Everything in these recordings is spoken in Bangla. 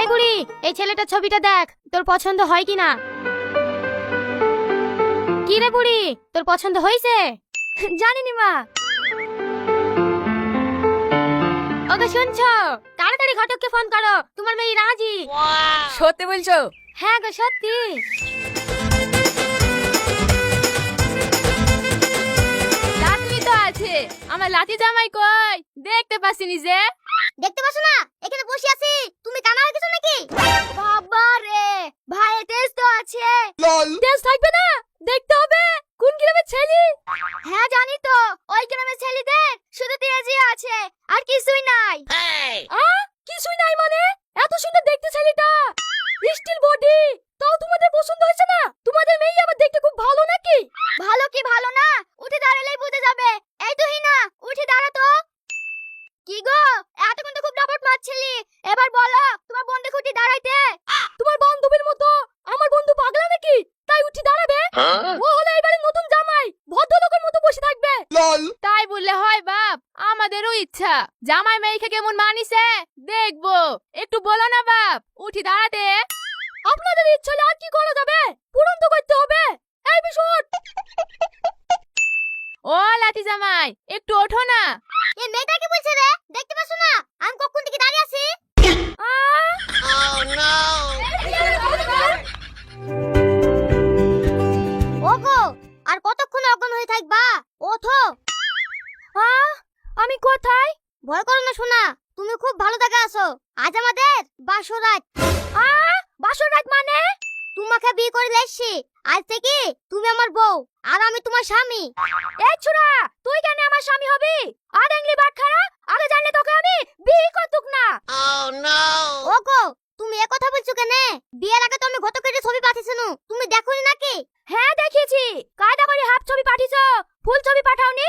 এই বুড়ি এই ছেলেটার ছবিটা দেখ তোর পছন্দ হয় কি না কি রে বুড়ি তোর পছন্দ হয়েছে? জানিনি মা। ওকে শুনছো? তাড়াতাড়ি ঘটককে ফোন করো তোমার মেয়ে রাজি। সত্যি বলছো? হ্যাঁ গো সত্যি। লাঠি তো আছে। আমার লাঠি জামাই কই? দেখতে পাসিনি যে। দেখতে পাচ্ছ না? এখানে বসে আছি। তুমি কানা হয়ে গেছো নাকি? বাবা রে ও হলো এবারে নতুন জামাই। ভদ্রলোকের মতো বসে থাকবে। তাই বললে হয় বাপ আমাদেরও ইচ্ছা। জামাই মেয়েকে কেমন মানিছে? দেখব। একটু বলো না বাপ উঠি দাঁড়াতে। আপনাদের ইচ্ছা হলে আর কি করা যাবে? পূরণ তো করতে হবে। এই বিশুট ও লাঠি জামাই একটু ওঠো না। এ মেয়েটা কি বলছে রে হয়ে থাকবা? ওঠো। আমি কোথায়? ভয় করো না শোনা তুমি খুব ভালো জায়গা আছো। আজ আমাদের বাসরাত আ? বাসরাত মানে? তোমাকে বিয়ে করে লেসছি আজ থেকে তুমি আমার বউ আর আমি তোমার স্বামী। এই ছুরা তুই কেন আমার স্বামী হবি? আর এংলি বাট খারা আগে জানলে তোকে আমি বিয়ে করতুক না। ওগো তুমি এ কথা বলছো কেন? বিয়ের আগে তো আমি গত কেটে ছবি পাঠিয়েছিনু। তুমি দেখোনি নাকি? হ্যাঁ দেখিয়েছি কায়দা করে হাফ ছবি পাঠিয়েছো ছবি পাঠাওনি?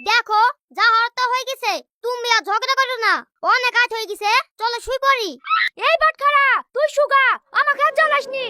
দেখো, যা হরতা হয়ে গেছে। তুমি আর ঝগড়া করো না। অনেক কাজ হয়ে গেছে। চলো শুই পড়ি। এই বাটখারা, তুই শুগা, আমাকে আর জ্বালাসনি।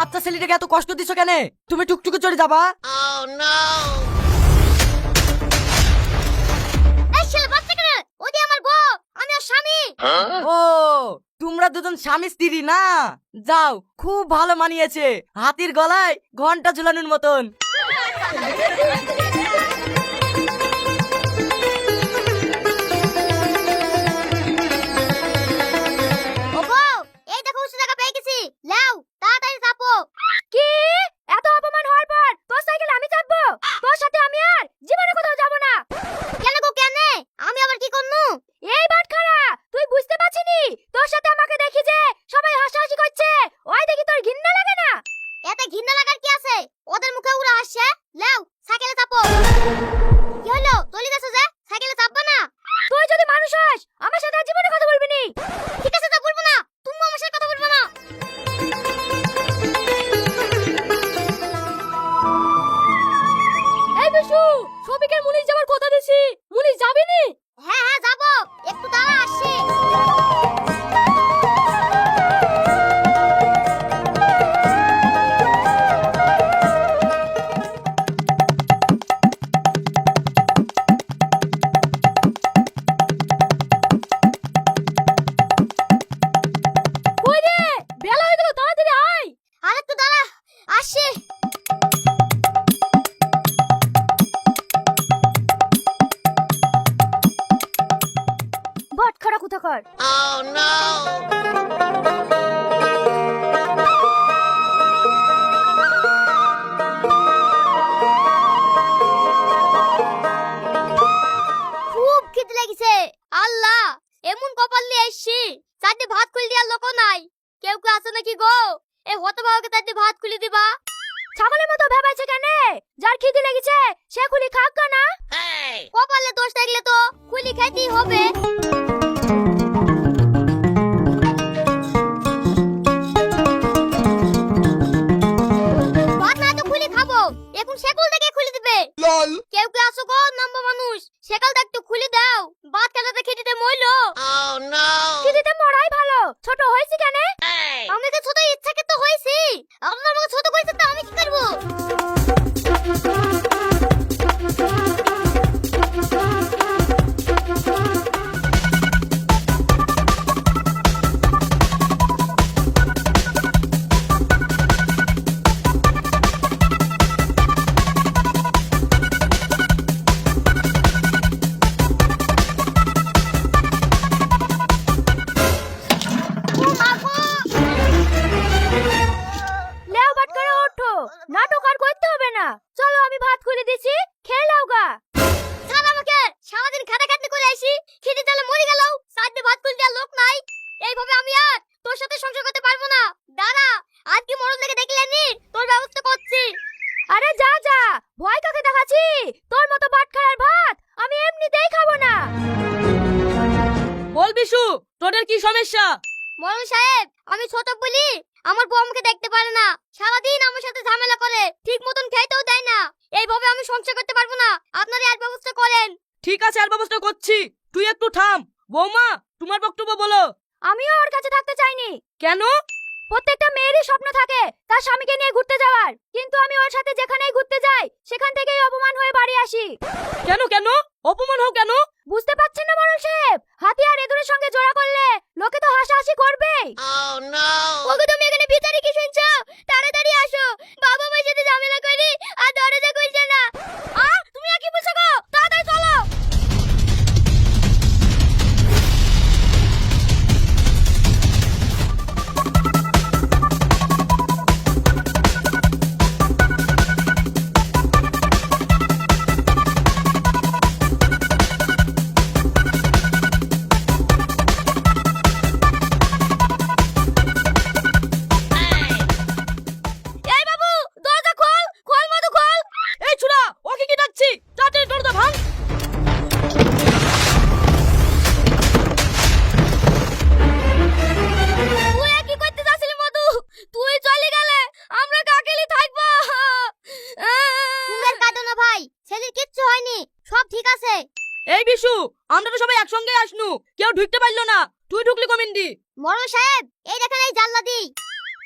বাচ্চা ছেলেটাকে এত কষ্ট দিছো কেন? তুমি টুকটুকে চলে যাবা? স্বামী। ও তোমরা দুজন স্বামী স্ত্রী না? যাও খুব ভালো মানিয়েছে। হাতির গলায় ঘণ্টা ঝুলানোর মতন। দিবা ছাগলের মতো ভেবেছে কেন? যার খিদি লেগেছে সে খুলি খাক না। কপালে দোষ থাকলে তো খুলি খেতেই হবে। খুলে দিবে। কেউ নম্বর মানুষ? একটু দাও। oh, মরাই ভালো। ছোট হয়েছে কেন? বল বিশু তোদের কি সমস্যা? মরণ সাহেব আমি ছোট বলি আমার বউ আমাকে দেখতে পারে না। সারাদিন আমার সাথে ঝামেলা করে ঠিক মতন খেতেও দেয় না। এইভাবে আমি সংসার করতে পারব না। আপনারা আর ব্যবস্থা করেন। ঠিক আছে আর ব্যবস্থা করছি। তুই একটু থাম। বৌমা তোমার বক্তব্য বলো। আমিও ওর কাছে থাকতে চাইনি। কেন? প্রত্যেকটা মেয়েরই স্বপ্ন থাকে তার স্বামীকে নিয়ে ঘুরতে যাওয়ার। কিন্তু আমি ওর সাথে যেখানেই ঘুরতে যাই সেখান থেকেই অপমান হয়ে বাড়ি আসি। কেন কেন? অপমান হও কেন? বুঝতে পারছেন না মরণ সাহেব? হাতি আর এদুরের সঙ্গে জোড়া করলে লোকে তো হাসাহাসি করবেই। ওগো তুমি এখানে ভিতরে কি শুনছো? তাড়াতাড়ি আসো। বাবা মায়ের সাথে ঝামেলা করি আর দরজা খুলছে কেউ ঢুকতে পারল না। তুই ঢুকলি কমিন্দি মরণ সাহেব এই দেখেন এই জানলা দি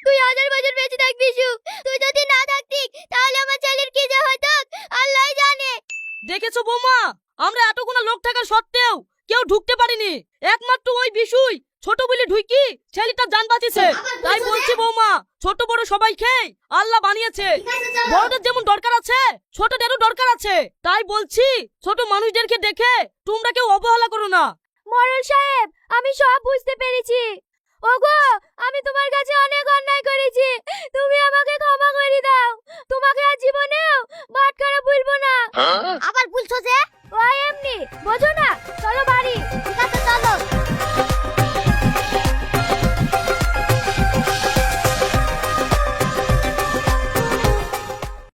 তুই হাজার বছর বেঁচে থাকবি শু তুই যদি না থাকতি তাহলে আমার ছেলের কি যে হতো? আল্লাহ জানে। দেখেছ বৌমা? আমরা এতগুলো লোক থাকার সত্ত্বেও কেউ ঢুকতে পারিনি। একমাত্র ওই বিশুই ছোট বলে ঢুকি ছেলেটা জান বাঁচিয়েছে। তাই বলছি বৌমা ছোট বড় সবাই খেয়ে আল্লাহ বানিয়েছে। বড়দের যেমন দরকার আছে ছোটদেরও দরকার আছে। তাই বলছি ছোট মানুষদেরকে দেখে তোমরা কেউ অবহেলা করো না। মরল সাহেব, আমি সব বুঝতে পেরেছি। ওগো, আমি তোমার কাছে অনেক অন্যায় করেছি। তুমি আমাকে ক্ষমা করে দাও।